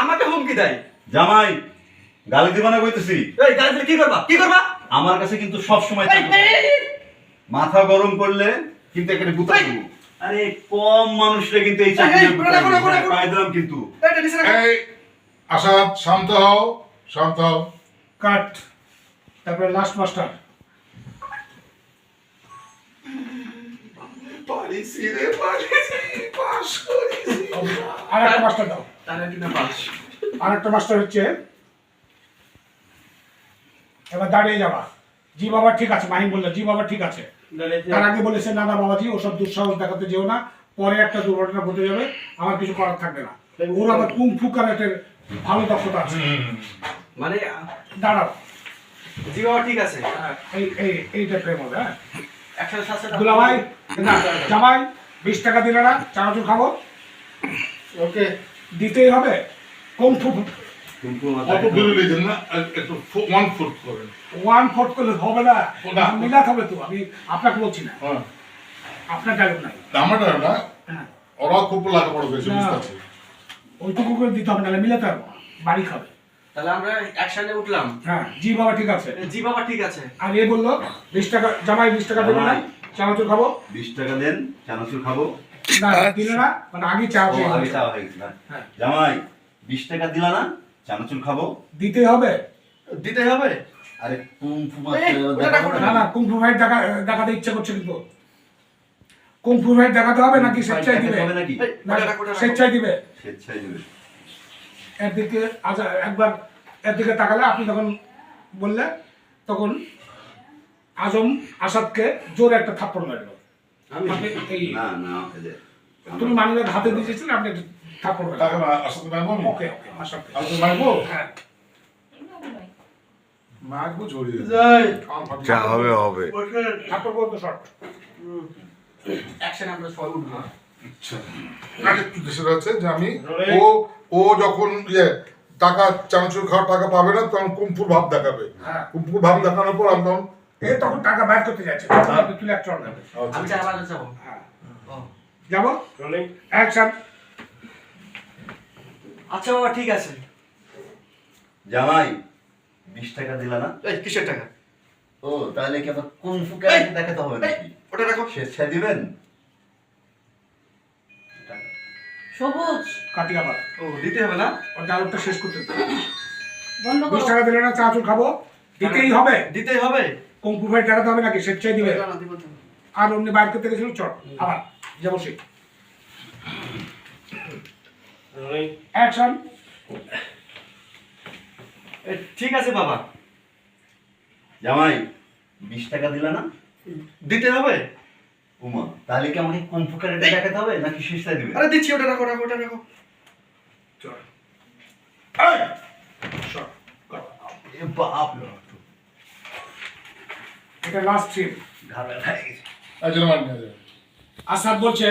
আমাকে হুমকি দেয়। জামাই গালি দিবা না কইতেছি। এই গাড়ি দিলে কি করবা? কি করবা? আমার কাছে কিন্তু সব সময়। মাথা গরম করলে কিন্তু এখানে গুতা। দেবো। আরে কম মানুষরে কিন্তু এই চাকরি এই, কোনা, কোনা, কোনা, কোনা। পাই দিলাম কিন্তু। এই আসাদ শান্ত হও শান্ত হও। কাট। তারপরে লাস্ট মাস্টার পারিছি রে পারিছি পাস করেছি। আর একটা মাস্টার দাও। কি না আর একটা মাস্টার হচ্ছে এবার দাঁড়িয়ে যাবা। জি বাবা ঠিক আছে মাহিম বলল জি বাবা ঠিক আছে। তার আগে বলেছে না না বাবাজি ওসব দুঃসাহস দেখাতে যেও না। পরে একটা দুর্ঘটনা ঘটে যাবে আমার কিছু করার থাকবে না। ওর আবার কুমফু কারাটের ভালো দক্ষতা আছে। মানে দাঁড়াও। জি বাবা ঠিক আছে। হ্যাঁ, এই এই এইটা প্রেম হবে হ্যাঁ? একসাথে সাথে দুলাভাই না জামাই বিশ টাকা দিলে না চানাচুর খাব। ওকে। দিতেই হবে। একটু ওয়ান ফোর্থ করলে হবে না। মিলাতে হবে তো আমি আপনাকে বলছি না। হ্যাঁ। আপনার ডায়লগ নাই। আমারটা না হ্যাঁ। ওরা খুব লেখাপড়া করেছে না। ওইটুকু করে দিতে হবে নাহলে মিলাতে না। বাড়ি খাবে। তাহলে আমরা একসাথে উঠলাম। হ্যাঁ জি বাবা ঠিক আছে। জি বাবা ঠিক আছে। আর এ বলল বিশ টাকা জামাই বিশ টাকা দেবে না চানাচুর খাব। বিশ টাকা দেন চানাচুর খাব। জামাই বিশ টাকা দিলা না? চানাচুর খাব। দিতে হবে? দিতে হবে? আরে কুমফু না। না দেখা দেখাতে ইচ্ছে করছে কিন্তু। কুম্ফু ভাই দেখাতে হবে নাকি স্বেচ্ছায় দিবে। স্বেচ্ছায় দিবে? স্বেচ্ছায় দিবে। এর দিকে আচ্ছা একবার এর দিকে তাকালে আপনি তখন বললে তখন আজম আসাদকে জোরে একটা থাপ্পড় মারলো। না না তুমি মানিব্যাগ হাতে দিয়েছিলেন আপনি থাপ্পড় টাকা আসতে আমি? ওকে ওকে আসতে মারবো? হ্যাঁ। মারবো ঝরিয়ে যাই। যা হবে হবে। ওঠেন বলতো শর্ট একসাথে আমরা সবাই উঠবো। আচ্ছা। আরেকটু দেশের আছে যে আমি ও ও যখন ইয়ে টাকা চানাচুর খাওয়ার টাকা পাবে না তখন কুমফুর ভাব দেখাবে। হ্যাঁ। কুমফুর ভাব দেখানোর পর আমি তখন এ তখন টাকা বাইর করতে যাচ্ছে তখন তুলে এক চড় নেবে। আচ্ছা, যাব। হ্যাঁ। ও। যাব? অ্যাকশন। আচ্ছা বাবা ঠিক আছে। জামাই বিশ টাকা দিলা না? এই কিসের টাকা? ও তাহলে কি আবার কুমফু ক্যারেক্টার দেখাতে হবে নাকি? ওটা রাখো। স্বেচ্ছায় দিবেন? সবুজ। কাটি আবার ও দিতে হবে না? ওর ডায়লগটা শেষ করতে। বন্ধ টাকা দিলে না চানাচুর খাব? দিতেই হবে। দিতেই হবে? ভাই দেখাতে হবে নাকি স্বেচ্ছায় দিবে। আর অমনি বাইর করতে গেছিল চট আবার যাব সে অ্যাকশন ঠিক আছে বাবা। জামাই বিশ টাকা দিলা না? দিতে হবে? উমা তাহলে কি আমাকে কুমফু ক্যারেক্টার দেখাতে হবে নাকি স্বেচ্ছায় দিবে? আরে দিচ্ছি ওটা রাখো রাখো ওটা রাখো। এ বাপ এটা লাস্ট ট্রিপ নিয়ে যাবে। আসাদ বলছে